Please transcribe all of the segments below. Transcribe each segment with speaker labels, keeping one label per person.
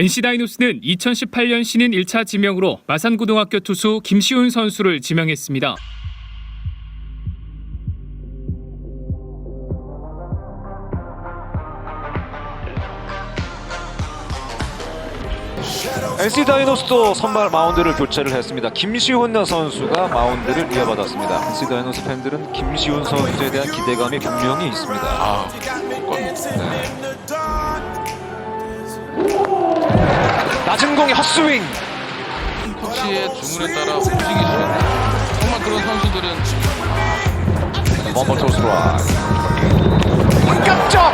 Speaker 1: NC 다이노스는 2018년 신인 1차 지명으로 마산고등학교 투수 김시훈 선수를 지명했습니다.
Speaker 2: NC 다이노스도 선발 마운드를 교체를 했습니다. 김시훈 선수가 마운드를 이어받았습니다. NC 다이노스 팬들은 김시훈 선수에 대한 기대감이 분명히 있습니다.
Speaker 3: 아,
Speaker 2: 네. 낮은 공의 헛스윙.
Speaker 3: 코치의 주문에 따라 움직이시는 정말 그런 선수들은
Speaker 2: 원번 토스트라 깜짝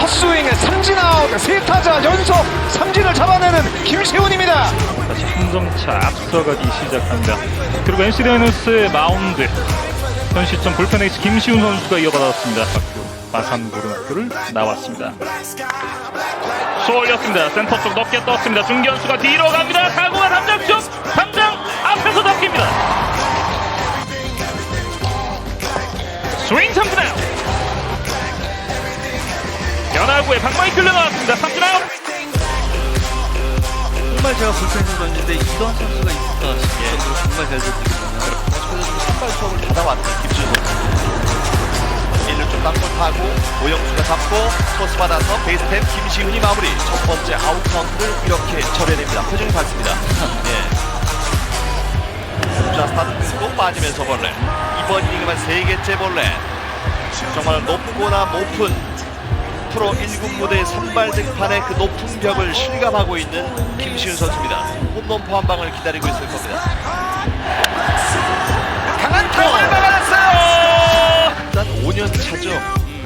Speaker 2: 헛스윙의 삼진 아웃 세 타자 연속 삼진을 잡아내는 김시훈입니다.
Speaker 4: 다시 한 점차 앞서가기 시작합니다. 그리고 NC 다이노스의 마운드 현 시점 불펜 에이스 김시훈 선수가 이어받았습니다. 학교 마산고등학교를 나왔습니다. 쏠렸습니다. 센터 쪽 높게 떴습니다. 중견수가 뒤로 갑니다. 가구가 담장 쪽 담장 앞에서 덮깁니다. 스윙 삼진 아웃. 방망이 끌려 나왔습니다. 삼진 아웃.
Speaker 5: 정말 제가 불펜을 던지는데 이런 선수가 있을까 싶을 정도로 정말 잘 던지거든요.
Speaker 6: 선발 수업을 받아왔던 김 준호 1루 쪽 땅볼 타고 오영수가 잡고 토스 받아서 베이스템 김시훈이 마무리. 첫 번째 아웃 카운트를 이렇게 처리해냅니다. 표정이 밝습니다. 예. 자 스타트 끊고 빠지면서 벌레. 이번 이닝만 세 개째 벌레. 정말 높거나 높은 프로 1군 무대 선발 등판의 그 높은 벽을 실감하고 있는 김시훈 선수입니다. 홈런 포함방을 기다리고 있을 겁니다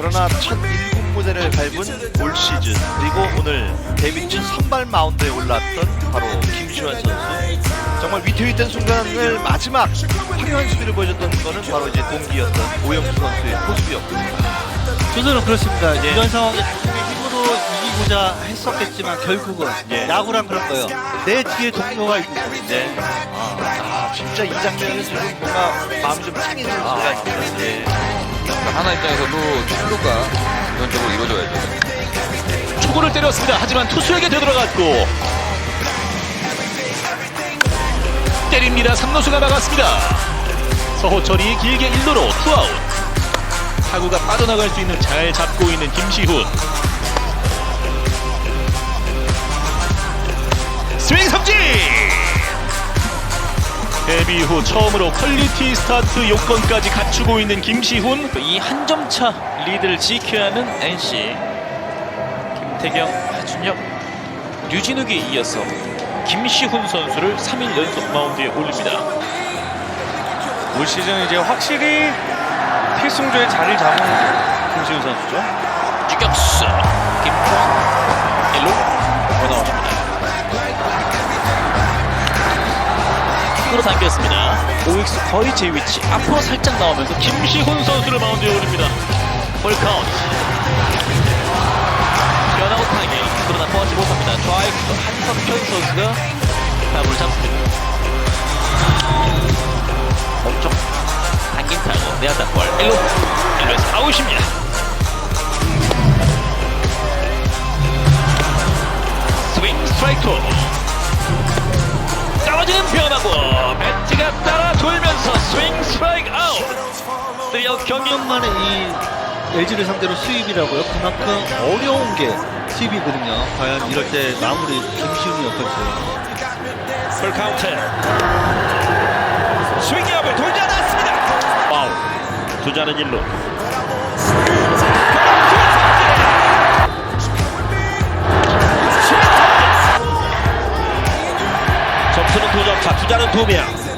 Speaker 6: 그러나 첫 1군 무대를 밟은 올 시즌 그리고 오늘 데뷔 첫 선발 마운드에 올랐던 바로 김시환 선수. 정말 위태위태한 순간을 마지막 화려한 수비를 보여줬던 거는 바로 이제 동기였던 오영수 선수의 포수였고
Speaker 5: 저는 그렇습니다.
Speaker 6: 예.
Speaker 5: 이런 상황에 나중에 힘으로 이기고자 했었겠지만 결국은
Speaker 6: 예.
Speaker 5: 야구란 그런 거예요. 내 뒤에 동료가 있고
Speaker 6: 네. 아, 진짜 이 장면은 지금 뭔가 마음이 좀 찡해지는 순간 있습니다. 예.
Speaker 3: 하나 입장에서도 출루가 기본적으로 이루어져야죠.
Speaker 7: 초구를 때렸습니다. 하지만 투수에게 되돌아갔고 때립니다. 삼루수가 막았습니다. 서호철이 길게 1루로 투아웃. 타구가 빠져나갈 수 있는 잘 잡고 있는 김시훈. 스윙 삼진! 데뷔 후 처음으로 퀄리티 스타트 요건까지 갖추고 있는 김시훈 이 한 점 차 리드를 지켜야 하는 NC 김태경, 하준혁, 류진욱에 이어서 김시훈 선수를 3일 연속 마운드에 올립니다.
Speaker 8: 올 시즌 이제 확실히 필승조에 자리를 잡은 김시훈 선수죠.
Speaker 7: 유격수 김포 1루 끌어당겼습니다. 오익수 거의 제 위치 앞으로 살짝 나오면서 김시훈 선수를 마운드에 올립니다. 볼 카운트. 변화우 타격 그러나 포하지 못합니다. 좌익수 경기
Speaker 5: 3년 만에 이 LG를 상대로 수입이라고요. 그만큼 어려운 게 수입이거든요. 과연 이럴 때 마무리 김시훈이 어떨지.
Speaker 7: 풀 카운트 스윙이 앞을 돌지 않았습니다 와우 주자는 1루 점수는 2점 차 주자는 2명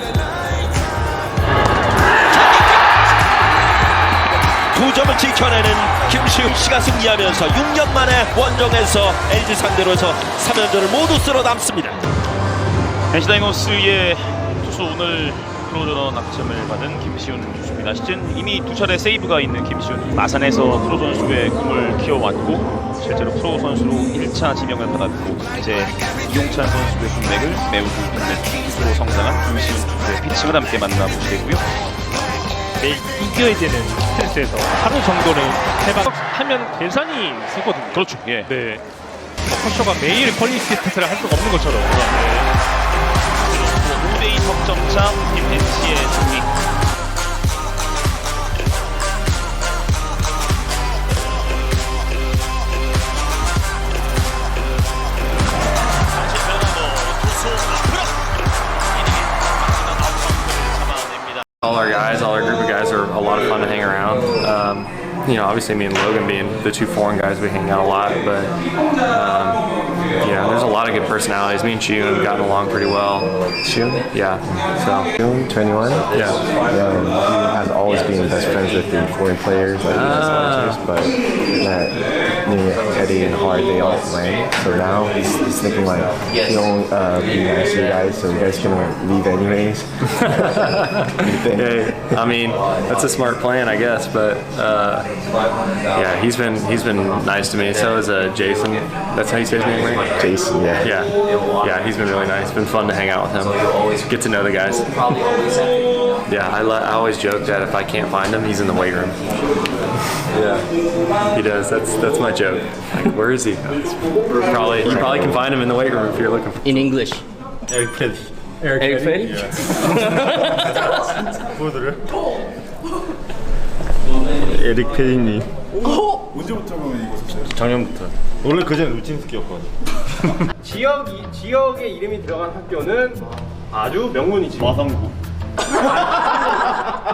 Speaker 7: 두 점을 지켜내는 김시훈 씨가 승리하면서 6년 만에 원정에서 LG 상대로 해서 3연전을 모두 쓸어 담습니다.
Speaker 4: NC 다이노스의 투수 오늘 프로전어 낙점을 받은 김시훈 투수입니다. 시즌 이미 두 차례 세이브가 있는 김시훈 마산에서 프로 선수의 꿈을 키워왔고 실제로 프로 선수로 1차 지명을 받았고 이제 이용찬 선수의 군맥을 메우고 있는 투수로 성장한 김시훈 투수의 피칭을 함께 만나보시겠고요. 매일 이겨야 되는 스탠스에서 하루 정도는 해방하면 계산이 세거든요. 그렇죠. 예. 네.
Speaker 8: 커쇼가 매일 퀄리티 테스트를 할 수가 없는 것처럼
Speaker 7: 5대2 석점차 팀 NC의 승리.
Speaker 9: A lot of fun to hang around. Um, you know, obviously me and Logan being the two foreign guys, we hang out a lot, but um, yeah, there's a lot of good personalities. Me and Chiun have gotten along pretty well. Chiun? Yeah. So.
Speaker 10: June 21?
Speaker 9: Yeah.
Speaker 10: Um, he has always been best friends with the foreign players, like the
Speaker 9: Ah.
Speaker 10: sponsors, but that me, Eddie, and Hart, they all play. So now he's, he's thinking like, he won't uh, be nice to you guys, so you guys can like, leave anyways. What do you think?
Speaker 9: Yeah, I mean that's a smart plan, I guess. But uh, yeah, he's been he's been nice to me. So is uh, Jason. That's how you say his name, right?
Speaker 10: Jason, yeah.
Speaker 9: Yeah, yeah, he's been really nice. It's been fun to hang out with him. Get to know the guys. Yeah, I, le- I always joke that if I can't find him, he's in the weight room. Yeah, he does. That's that's my joke. Like, where is he? Probably you probably can find him in the weight room if you're looking. For
Speaker 11: In English.
Speaker 10: Eric Petty.
Speaker 11: Eric Petty?
Speaker 10: 에릭 패딩님.
Speaker 8: 작년부터
Speaker 10: 원래 그전에 루틴스키였거든.
Speaker 12: 지역 이, 지역의 이름이 들어간 학교는 아주 명문이지.
Speaker 10: 마상구.